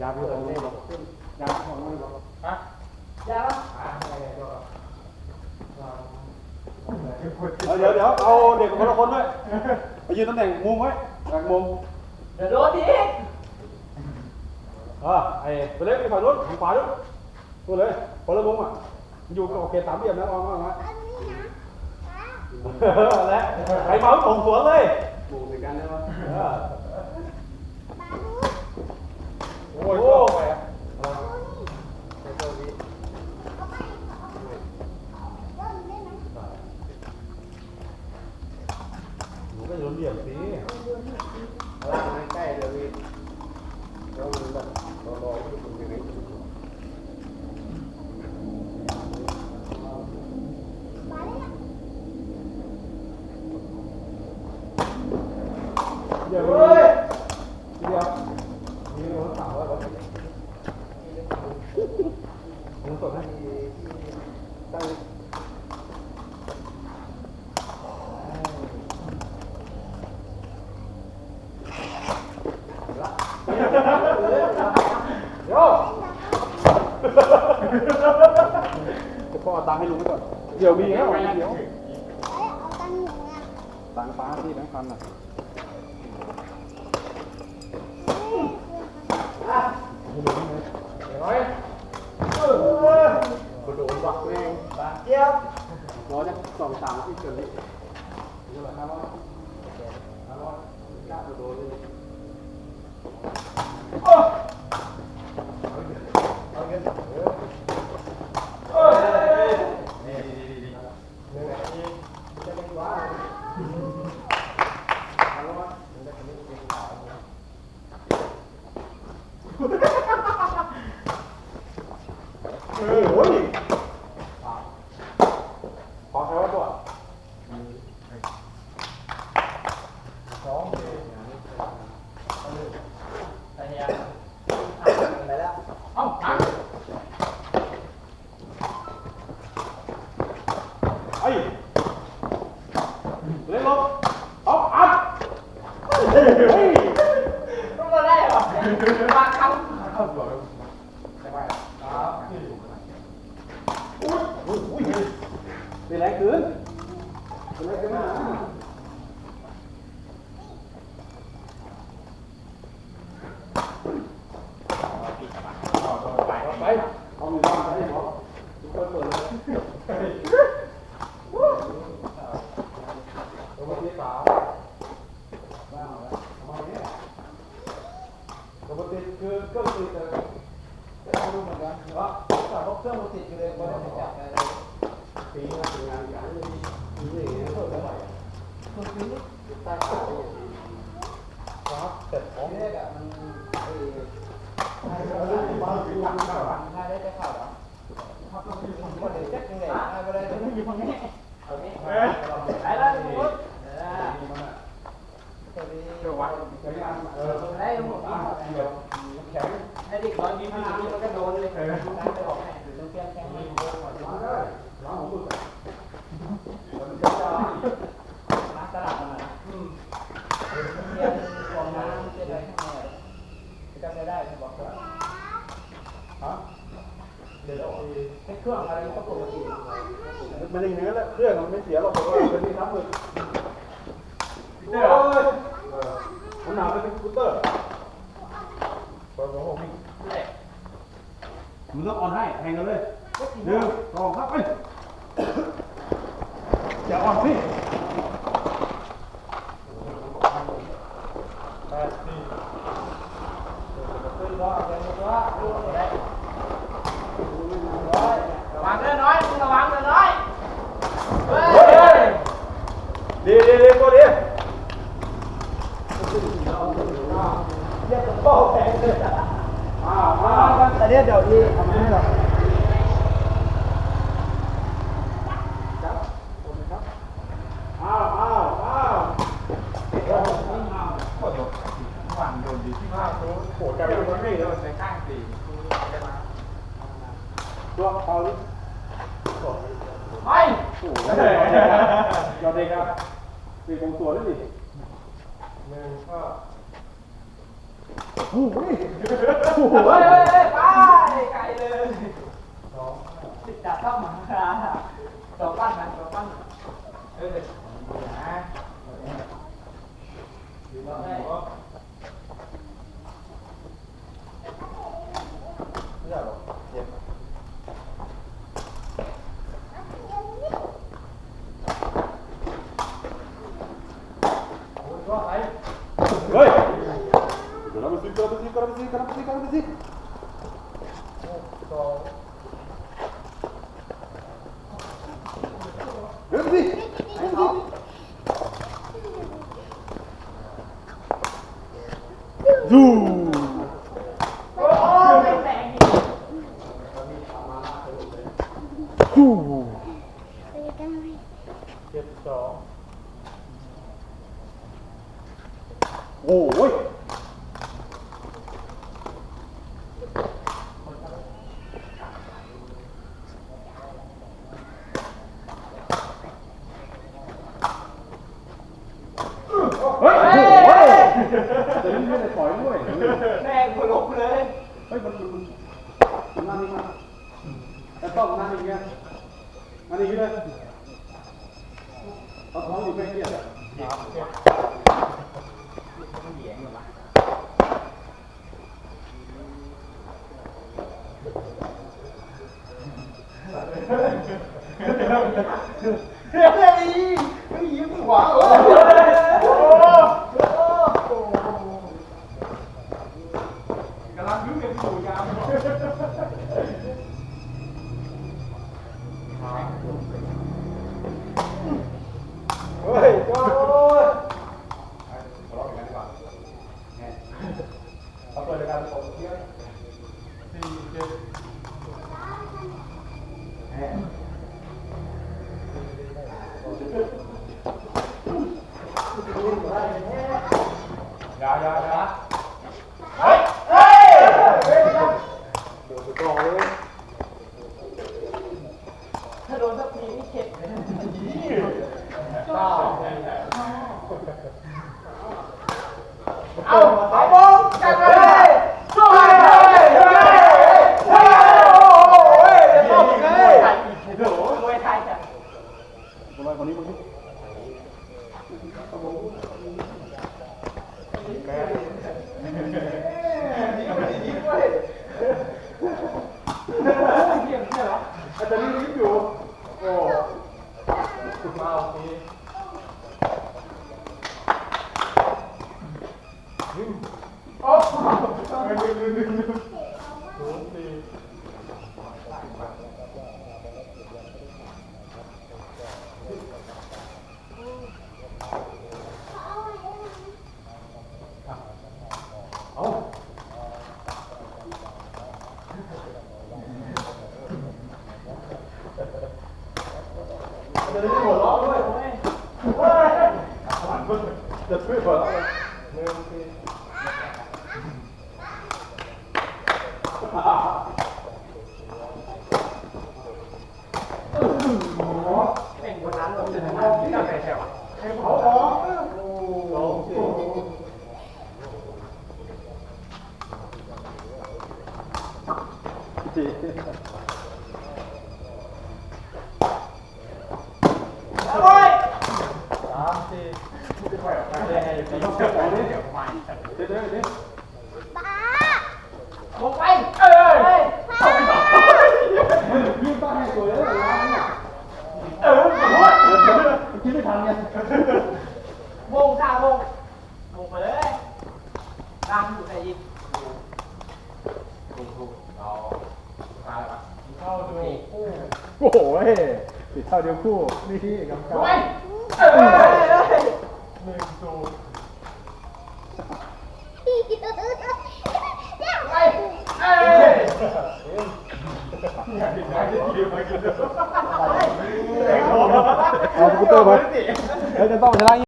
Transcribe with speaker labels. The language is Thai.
Speaker 1: ยาพี่ของเลยบอกยาพี่ของเลยบอก
Speaker 2: ฮะ
Speaker 3: ยาว
Speaker 1: เดี๋ยวเดี๋ยวเอาเด็กคนละคนด้วยไปยืนตำแหน่งมุมไว้หลังมุม
Speaker 3: เดี๋ยวโดนอีก
Speaker 1: เออไอ้ไปเลยไปฝั่งนู้นทางขวาด้วยตัวเลยคนละมุมอะอยู่กับโอเคสามเหลี่ยมนะลองมามาและใครเมาส่งสวนเลยมุมเหมือนกันใช่ไหมโอ้โหหนูก็โดนเหลี่ยมสิ
Speaker 2: ล่างมันใกล้เลยพี่แล้วมั นแบบรอรอที่คุณยังไง
Speaker 1: เดี๋ยวเดี๋ยวเดี๋ยวมีรถสาวแล้วมึงสดให้
Speaker 2: ตั้ง
Speaker 1: เดี๋ยวจะพ่อเอา ตังค์ให้ลุงไปก่อน เดี๋ยวมีแล้วเดี๋ยวเอาตังค์
Speaker 2: หนูไง
Speaker 1: ตังค์ป้าที่แบงค์พันน่ะ
Speaker 2: ร้อยกระโดนบักแม่ง
Speaker 3: เจี๊ยบ
Speaker 1: รอจะสองสามที่เกิดนี้นี่แหละครับว่าครับว่าญาติโดนเลย โอ้โหขอใช้ว่าตัว
Speaker 3: แต่เฮียไปแล้ว
Speaker 1: เอ้าตังไอ้ เล่นลบเอาอัดเฮ้ย
Speaker 3: ต้องมาได้เหรอมาคำ
Speaker 1: เป็นแรงคืนเป็นแรงคืนนะไปเอาหนึ่งบ้านไปให้หมอทุกคนเปิดเลยตัวที่สามบ้าแล้วมาเนี่ยปกติคือ เครื่องตีแต่จะเอาดูเหมือนกันเหรอ
Speaker 3: แต่พวกเครื่องมันติดอยู่เลยบนจับเลย
Speaker 1: ปีนี้ทำงานกันเลยปีนี้เท่าไหร่
Speaker 3: คุณซื้
Speaker 2: ใต้ขาเนี่ย
Speaker 1: ครับแต่ของ
Speaker 3: เรียกอะมันไอ้
Speaker 1: เราเรื่องบ้านคือตั้งข้าว
Speaker 3: ได้แต่ข่าวเหรอครับเราอยู่ฝั่งคนเดียวแจ็คยังไงง่ายไปเลยไม่อยู่ฝั่งนี้เอานี้ไปแล้วทุกคนสวัสดี
Speaker 1: เดี๋ยววัดใช้งานเออ
Speaker 3: ได้หมด
Speaker 1: เดี๋ยวแข็ง
Speaker 3: ให้เด็กร้อยยิ้มให้ยิ้มมันก็โดนเลยได้ไปบอกให้หรือต้องแก้แก้ให้
Speaker 1: ล้างได้ล้างของมือ
Speaker 3: มาตลาดมาอืมเรียนของน้ำเป็นอะไรข้างในจำไม่ได้บอกว่า
Speaker 1: ฮะ
Speaker 3: เดี๋ยวให้เครื่องอะไรก็ปกติ
Speaker 1: มันอย่างนี้แหละเครื่องมันไม่เสียหรอกเพราะว่าเป็นที่น้ำมือโอ้ยมันหนาวเป็นสกูตเตอร์เปิดหัวหก
Speaker 3: แหละ
Speaker 1: มึงต้องออนให้แทงกันเลยหนึ่งสองครับไปอย่าอ่อนสิ
Speaker 3: แปดสี่ขึ้นร้อยเดินร้อยดูได้ร้อยระวังเดินน้อยมึงระวังเดินน้อยเฮ้ย
Speaker 1: ดีดีดีตัวดี
Speaker 3: เรียกโป้แข็งเลย
Speaker 1: อ้าวอ้าว
Speaker 3: แต่ เนี้ยเดี๋ยวอีทำให้หรอก
Speaker 1: อ้าวอ้าวอ้าว
Speaker 2: ฝั่งโดนดีที่ว่าโดน
Speaker 1: โหแต่เป็นคนไม่เลย
Speaker 2: ในข้างสี่ได้มา
Speaker 1: ตัวเอาดิ
Speaker 3: ไป
Speaker 1: โอ้โหยอดเด็กครับตีกองตัวด้วยดิ
Speaker 2: หนึ่งก็
Speaker 1: โอ้โหโอ้โห
Speaker 3: เฮ้ยเฮ้ยเฮ้ยไปไกลเลยสองติดดาบเข้ามาสองปั้นนะสองปั้นเออนะอยู่บ้านไห
Speaker 1: น Ơi! Caramba, sim, caramba, sim, caramba, vem, vem, vem, vem, vem, vem 那你现在？好，你快点。好。哈哈哈哈哈！哈哈！dar
Speaker 3: soluciones. Sí, Đó thì ลงไป
Speaker 2: เอ้
Speaker 1: ยเอาไปต่อยิ่
Speaker 3: ง
Speaker 1: ต้งให้สวยแล้นี่เออขอโทษคิ
Speaker 2: ดไม่ทันไงม
Speaker 1: งข้ามงมงไปเลยตามอยู่
Speaker 2: ไนยิง
Speaker 3: ถูกเอาตายปะเข้าดูคู่โอ้โติดเท่า
Speaker 1: เดียวคู่ห
Speaker 2: นึ่งสู
Speaker 3: เอา
Speaker 1: คอ
Speaker 2: ม
Speaker 1: พิวเตอร์ไป
Speaker 3: เฮ้ย
Speaker 1: จะต้
Speaker 3: อ
Speaker 2: งชนะ